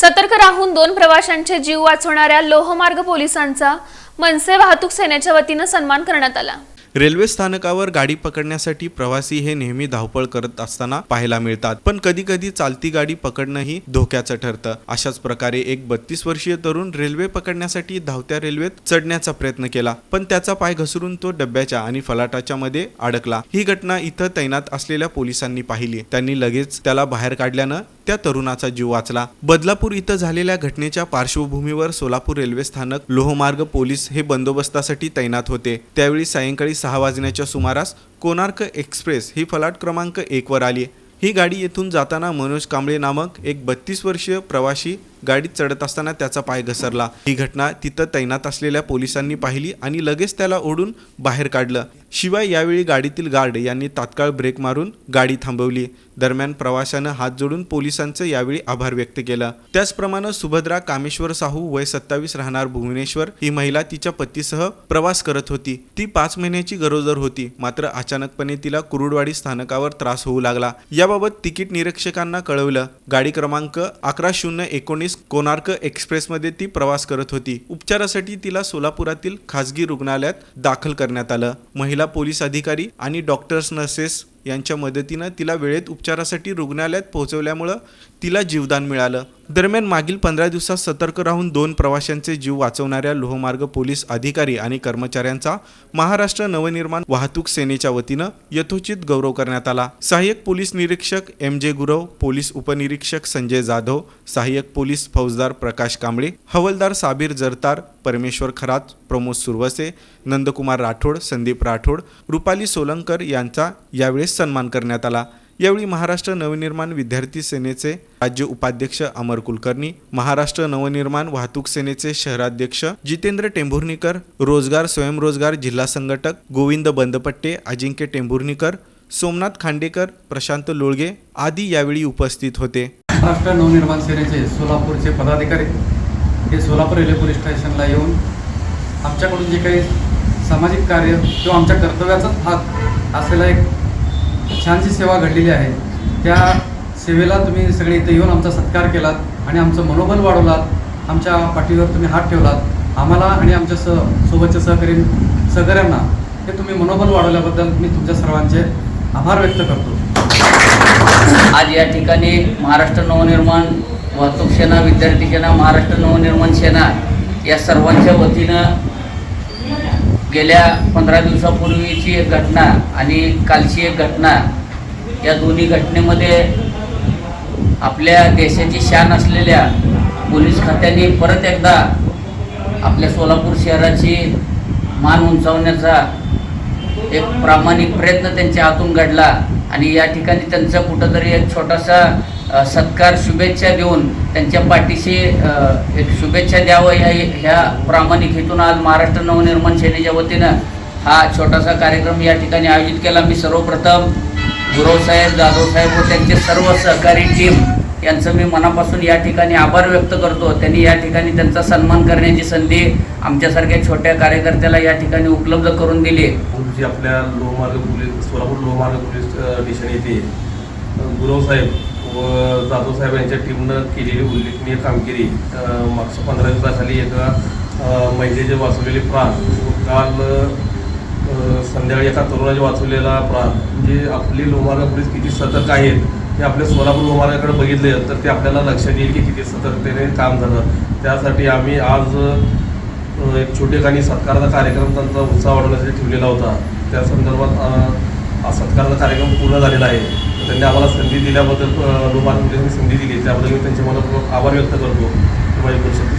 सतर्क राहून दोन प्रवाशांचे जीव वाचवणाऱ्या लोहमार्ग पोलिसांचा मनसे वाहतूक सेनेच्या वतीनं सन्मान करण्यात आला. रेल्वे स्थानकावर गाडी पकडण्यासाठी प्रवासी हे नेहमी धावपळ करत असताना पाहायला मिळतात पण कधी कधी चालती गाडी पकडणंही धोक्याचं ठरतं. अशाच प्रकारे एक बत्तीस वर्षीय तरुण रेल्वे पकडण्यासाठी धावत्या रेल्वेत चढण्याचा प्रयत्न केला पण त्याचा पाय घसरून तो डब्याच्या आणि फलाटाच्या मध्ये अडकला. ही घटना इथं तैनात असलेल्या पोलिसांनी पाहिली. त्यांनी लगेच त्याला बाहेर काढल्यानं त्या तरुणाचा जीव वाचला. बदलापूर इथं झालेल्या घटनेच्या पार्श्वभूमीवर सोलापूर रेल्वे स्थानक लोहमार्ग पोलीस हे बंदोबस्तासाठी तैनात होते. त्यावेळी सायंकाळी सहा वाजण्याच्या सुमारास कोणार्क एक्सप्रेस ही फलाट क्रमांक एकवर आली. ही गाडी येथून जाताना मनोज कांबळे नामक एक बत्तीस वर्षीय प्रवासी गाडीत चढत असताना त्याचा पाय घसरला. ही घटना तिथं तैनात असलेल्या पोलिसांनी पाहिली आणि लगेच त्याला ओढून बाहेर काढलं. शिवाय यावेळी गाडीतील गार्ड यांनी तात्काळ ब्रेक मारून गाडी थांबवली. दरम्यान प्रवाशानं हात जोडून पोलिसांचं यावेळी आभार व्यक्त केला. त्याचप्रमाणे सुभद्रा कामेश्वर साहू वय सत्तावीस राहणार भुवनेश्वर ही महिला तिच्या पतीसह प्रवास करत होती. ती पाच महिन्याची गरोदर होती. मात्र अचानकपणे तिला कुरुडवाडी स्थानकावर त्रास होऊ लागला. याबाबत तिकीट निरीक्षकांना कळवलं. गाडी क्रमांक अकरा शून्य एकोणीस कोणार्क एक्सप्रेसमध्ये ती प्रवास करत होती. उपचारासाठी तिला सोलापुरातील खासगी रुग्णालयात दाखल करण्यात आलं. महिला पोलीस अधिकारी आणि डॉक्टर्स नर्सेस यांच्या मदतीनं तिला वेळेत उपचारासाठी रुग्णालयात पोहोचवल्यामुळं तिला जीवदान मिळालं. दरम्यान मागील पंधरा दिवसात सतर्क राहून दोन प्रवाशांचे जीव वाचवणाऱ्या लोहमार्ग पोलीस अधिकारी आणि कर्मचाऱ्यांचा महाराष्ट्र नवनिर्माण वाहतूक सेनेच्या वतीनं यथोचित गौरव करण्यात आला. सहाय्यक पोलीस निरीक्षक एम जे गुरव पोलीस उपनिरीक्षक संजय जाधव सहाय्यक पोलीस फौजदार प्रकाश कांबळे हवलदार साबीर जरतार परमेश्वर खरात प्रमोद सुरवसे नंदकुमार राठोड संदीप राठोड रुपाली सोलंकर यांचा यावेळेस सन्मान करण्यात आला. यावेळी महाराष्ट्र नवनिर्माण विद्यार्थी सेनेचे राज्य उपाध्यक्ष अमर कुलकर्णी महाराष्ट्र नवनिर्माण वाहतूक सेनेचे शहराध्यक्ष जितेंद्र टेंभुर्णीकर रोजगार स्वयंरोजगार जिल्हा संघटक गोविंद बंदपट्टे अजिंक्य टेंभुर्णीकर सोमनाथ खांडेकर प्रशांत लोळगे आदी यावेळी उपस्थित होते. महाराष्ट्र नवनिर्माण सेनेचे सोलापूरचे पदाधिकारी हे सोलापूर रेल्वे पोलीस स्टेशनला येऊन आमच्याकडून जे काही सामाजिक कार्य किंवा आमच्या कर्तव्याचाच भाग असलेला एक छानशी सेवा घडलेली आहे. त्या सेवेला तुम्ही सगळे इथे येऊन आमचा सत्कार केलात आणि आमचं मनोबल वाढवलात. आमच्या पाठीवर तुम्ही हात ठेवलात. आम्हाला आणि आमच्या स सोबतच्या सहकारी सहकाऱ्यांना हे तुम्ही मनोबल वाढवल्याबद्दल मी तुमच्या सर्वांचे आभार व्यक्त करतो. आज या ठिकाणी महाराष्ट्र नवनिर्माण वाहतूक सेना विद्यार्थी सेना महाराष्ट्र नवनिर्माण सेना या सर्वांच्या वतीनं गेल्या पंधरा दिवसापूर्वीची एक घटना आणि कालची एक घटना या दोन्ही घटनेमध्ये आपल्या देशाची शान असलेल्या पोलीस खात्याने परत एकदा आपल्या सोलापूर शहराची मान उंचावण्याचा एक प्रामाणिक प्रयत्न त्यांच्या हातून घडला. आणि या ठिकाणी त्यांचा कुठंतरी एक छोटासा सत्कार शुभेच्छा देऊन त्यांच्या पाठीशी एक शुभेच्छा द्यावं ह्या ह्या प्रामाणिक हेतून आज महाराष्ट्र नवनिर्माण सेनेच्या वतीनं हा छोटासा कार्यक्रम या ठिकाणी आयोजित केला. मी सर्वप्रथम गुरवसाहेब जाधवसाहेब व त्यांचे सर्व सहकारी टीम यांचं मी मनापासून या ठिकाणी आभार व्यक्त करतो. त्यांनी या ठिकाणी त्यांचा सन्मान करण्याची संधी आमच्यासारख्या छोट्या कार्यकर्त्याला या ठिकाणी उपलब्ध करून दिली. आपल्या लोहमार्ग पोलीस सोलापूर लोहमार्ग पोलीस स्टेशन येथे गुरवसाहेब व जाधव साहेब यांच्या टीमनं केलेली उल्लेखनीय कामगिरी मागच्या पंधरा दिवसाखाली एका महिलेचे वाचवलेले प्राण काल संध्याकाळी एका तरुणाचे वाचवलेला प्राण. म्हणजे आपली लोमार्ग पोलीस किती सतर्क आहेत हे आपल्या सोलापूर लोमार्गाकडे बघितले तर ते आपल्याला लक्षात येईल की किती सतर्कतेने काम झालं. त्यासाठी आम्ही आज एक एक आणि सत्काराचा कार्यक्रम त्यांचा उत्साह वाढवण्यासाठी ठेवलेला होता. त्या संदर्भात हा सत्काराचा कार्यक्रम पूर्ण झालेला आहे. त्यांनी आम्हाला संधी दिल्याबद्दल लोकमान्य संधी दिली. त्याबद्दल मी त्यांचे मनपूर्वक आभार व्यक्त करतो. माझी परिषद